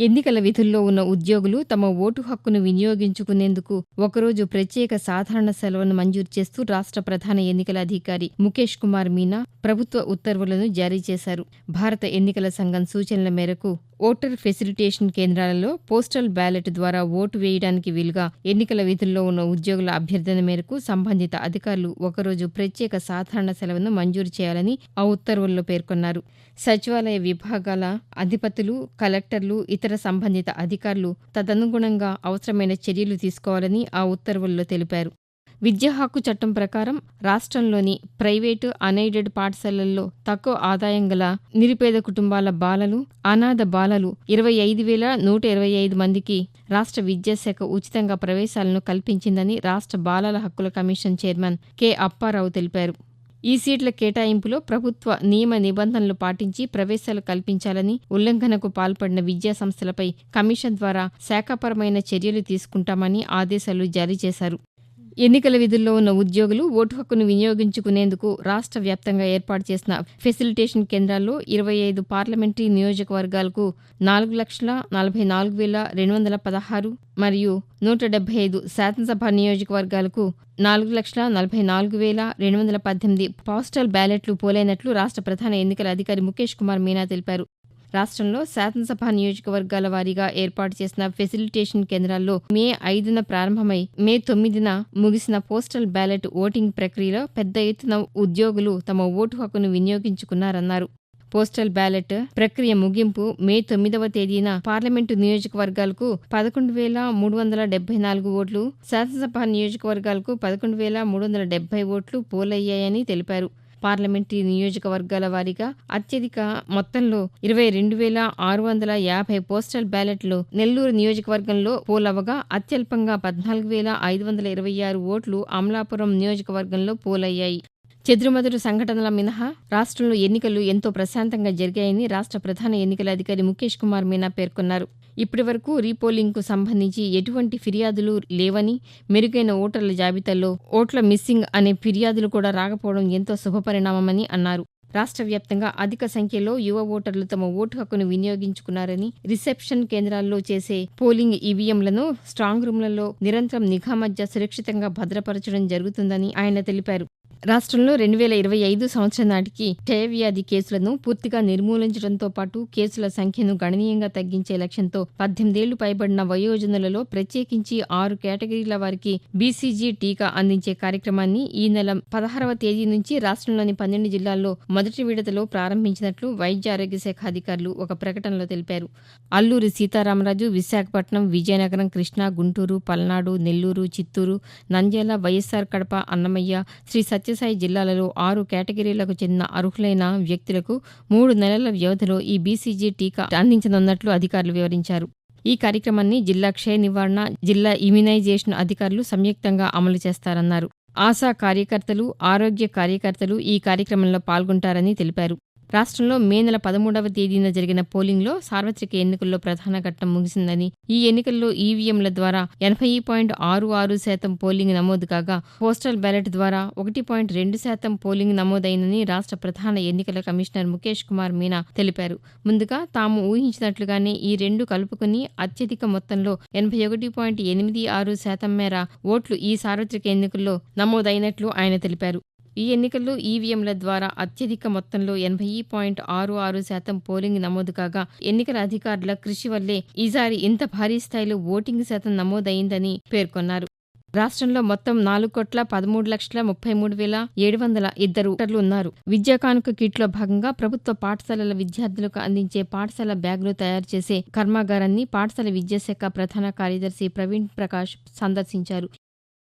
ఎన్నికల విధుల్లో ఉన్న ఉద్యోగులు తమ ఓటు హక్కును వినియోగించుకునేందుకు ఒకరోజు ప్రత్యేక సాధారణ సెలవును మంజూరు చేస్తూ రాష్ట్ర ప్రధాన ఎన్నికల అధికారి ముఖేష్ కుమార్ మీనా ప్రభుత్వ ఉత్తర్వులను జారీ చేశారు. భారత ఎన్నికల సంఘం సూచనల మేరకు ఓటర్ ఫెసిలిటేషన్ కేంద్రాలలో పోస్టల్ బ్యాలెట్ ద్వారా ఓటు వేయడానికి వీలుగా ఎన్నికల విధుల్లో ఉన్న ఉద్యోగుల అభ్యర్థన మేరకు సంబంధిత అధికారులు ఒకరోజు ప్రత్యేక సాధారణ సెలవును మంజూరు చేయాలని ఆ ఉత్తర్వుల్లో పేర్కొన్నారు. సచివాలయ విభాగాల అధిపతులు కలెక్టర్లు ఇతర సంబంధిత అధికారులు తదనుగుణంగా అవసరమైన చర్యలు తీసుకోవాలని ఆ ఉత్తర్వుల్లో తెలిపారు. విద్యా హక్కు చట్టం ప్రకారం రాష్ట్రంలోని ప్రైవేటు అన్ఎయిడెడ్ పాఠశాలల్లో తక్కువ ఆదాయం గల నిరుపేద కుటుంబాల బాలలు అనాథ బాలలు ఇరవై ఐదు వేల నూట ఇరవై ఐదు మందికి రాష్ట్ర విద్యాశాఖ ఉచితంగా ప్రవేశాలను కల్పించిందని రాష్ట్ర బాలల హక్కుల కమిషన్ చైర్మన్ కె. అప్పారావు తెలిపారు. ఈ సీట్ల కేటాయింపులో ప్రభుత్వ నియమ నిబంధనలు పాటించి ప్రవేశాలు కల్పించాలని ఉల్లంఘనకు పాల్పడిన విద్యా సంస్థలపై కమిషన్ ద్వారా శాఖాపరమైన చర్యలు తీసుకుంటామని ఆదేశాలు జారీ చేశారు. ఎన్నికల విధుల్లో ఉన్న ఉద్యోగులు ఓటు హక్కును వినియోగించుకునేందుకు రాష్ట్ర వ్యాప్తంగా ఏర్పాటు చేసిన ఫెసిలిటేషన్ కేంద్రాల్లో ఇరవై ఐదు పార్లమెంటరీ నియోజకవర్గాలకు నాలుగు లక్షల నలభై నాలుగు వేల రెండు వందల పదహారు మరియు నూట డెబ్బై ఐదు శాసనసభ నియోజకవర్గాలకు నాలుగు లక్షల నలభై నాలుగు వేల రెండు వందల పద్దెనిమిది పోస్టల్ బ్యాలెట్లు పోలైనట్లు రాష్ట్ర ప్రధాన ఎన్నికల అధికారి ముఖేష్ కుమార్ మీనా తెలిపారు. రాష్ట్రంలో శాసనసభ నియోజకవర్గాల వారీగా ఏర్పాటు చేసిన ఫెసిలిటేషన్ కేంద్రాల్లో మే ఐదున ప్రారంభమై మే తొమ్మిదిన ముగిసిన పోస్టల్ బ్యాలెట్ ఓటింగ్ ప్రక్రియలో పెద్ద ఎత్తున ఉద్యోగులు తమ ఓటు హక్కును వినియోగించుకున్నారన్నారు. పోస్టల్ బ్యాలెట్ ప్రక్రియ ముగింపు మే తొమ్మిదవ తేదీన పార్లమెంటు నియోజకవర్గాలకు పదకొండు వేల మూడు వందల డెబ్బై నాలుగు ఓట్లు శాసనసభ నియోజకవర్గాలకు పదకొండు వేల మూడు వందల డెబ్బై ఓట్లు పోలయ్యాయని తెలిపారు. పార్లమెంటరీ నియోజకవర్గాల వారీగా అత్యధిక మొత్తంలో ఇరవై రెండు వేల ఆరు వందల యాభై పోస్టల్ బ్యాలెట్లు నెల్లూరు నియోజకవర్గంలో పోలవగా అత్యల్పంగా పద్నాలుగు వేల ఐదు వందల ఇరవై ఆరు ఓట్లు అమలాపురం నియోజకవర్గంలో పోలయ్యాయి. చెదురుమదురు సంఘటనల మినహా రాష్ట్రంలో ఎన్నికలు ఎంతో ప్రశాంతంగా జరిగాయని రాష్ట్ర ప్రధాన ఎన్నికల అధికారి ముఖేష్ కుమార్ మీనా పేర్కొన్నారు. ఇప్పటి వరకు రీపోలింగ్కు సంబంధించి ఎటువంటి ఫిర్యాదులు లేవని మెరుగైన ఓటర్ల జాబితాలో ఓట్ల మిస్సింగ్ అనే ఫిర్యాదులు కూడా రాకపోవడం ఎంతో శుభపరిణామమని అన్నారు. రాష్ట్ర వ్యాప్తంగా అధిక సంఖ్యలో యువ ఓటర్లు తమ ఓటు హక్కును వినియోగించుకున్నారని రిసెప్షన్ కేంద్రాల్లో చేసే పోలింగ్ ఈవీఎంలను స్ట్రాంగ్ రూమ్లలో నిరంతరం నిఘా మధ్య సురక్షితంగా భద్రపరచడం జరుగుతుందని ఆయన తెలిపారు. రాష్ట్రంలో రెండు వేల ఇరవై ఐదు సంవత్సరం నాటికి క్షయవ్యాధి కేసులను పూర్తిగా నిర్మూలించడంతో పాటు కేసుల సంఖ్యను గణనీయంగా తగ్గించే లక్ష్యంతో పద్దెనిమిదేళ్ళు పైబడిన వయోజనులలో ప్రత్యేకించి ఆరు కేటగిరీల వారికి బీసీజీ టీకా అందించే కార్యక్రమాన్ని ఈ నెల పదహారవ తేదీ నుంచి రాష్ట్రంలోని పన్నెండు జిల్లాల్లో మొదటి విడతలో ప్రారంభించినట్లు వైద్య ఆరోగ్య శాఖ అధికారులు ఒక ప్రకటనలో తెలిపారు. అల్లూరి సీతారామరాజు విశాఖపట్నం విజయనగరం కృష్ణా గుంటూరు పల్నాడు నెల్లూరు చిత్తూరు నంద్యాల వైఎస్సార్ కడప అన్నమయ్య శ్రీ సత్య సత్యసాయి జిల్లాలలో ఆరు కేటగిరీలకు చెందిన అర్హులైన వ్యక్తులకు మూడు నెలల వ్యవధిలో ఈ బీసీజీ టీకా అందించనున్నట్లు అధికారులు వివరించారు. ఈ కార్యక్రమాన్ని జిల్లా క్షయ నివారణ జిల్లా ఇమ్యునైజేషన్ అధికారులు సంయుక్తంగా అమలు చేస్తారన్నారు. ఆశా కార్యకర్తలు ఆరోగ్య కార్యకర్తలు ఈ కార్యక్రమంలో పాల్గొంటారని తెలిపారు. రాష్ట్రంలో మే నెల పదమూడవ తేదీన జరిగిన పోలింగ్లో సార్వత్రిక ఎన్నికల్లో ప్రధాన ఘట్టం ముగిసిందని ఈ ఎన్నికల్లో ఈవీఎంల ద్వారా ఎనభై పాయింట్ ఆరు ఆరు శాతం పోలింగ్ నమోదు కాగా పోస్టల్ బ్యాలెట్ ద్వారా ఒకటి పాయింట్ రెండు శాతం పోలింగ్ నమోదైందని రాష్ట్ర ప్రధాన ఎన్నికల కమిషనర్ ముఖేష్ కుమార్ మీనా తెలిపారు. ముందుగా తాము ఊహించినట్లుగానే ఈ రెండు కలుపుకుని అత్యధిక మొత్తంలో ఎనభై ఒకటి పాయింట్ ఎనిమిది ఆరు శాతం మేర ఓట్లు ఈ సార్వత్రిక ఎన్నికల్లో నమోదైనట్లు ఆయన తెలిపారు. ఈ ఎన్నికల్లో ఈవీఎంల ద్వారా అత్యధిక మొత్తంలో ఎనభై పాయింట్ ఆరు ఆరు శాతం పోలింగ్ నమోదు కాగా ఎన్నికల అధికారుల కృషి వల్లే ఈసారి ఇంత భారీ స్థాయిలో ఓటింగ్ శాతం నమోదైందని పేర్కొన్నారు. రాష్ట్రంలో మొత్తం నాలుగు కోట్ల పదమూడు లక్షల ముప్పై మూడు వేల ఏడు వందల ఇద్దరు ఓటర్లు ఉన్నారు. విద్యా కానుక కిట్లో భాగంగా ప్రభుత్వ పాఠశాలల విద్యార్థులకు అందించే పాఠశాల బ్యాగులు తయారు చేసే కర్మాగారాన్ని పాఠశాల విద్యాశాఖ ప్రధాన కార్యదర్శి ప్రవీణ్ ప్రకాష్ సందర్శించారు.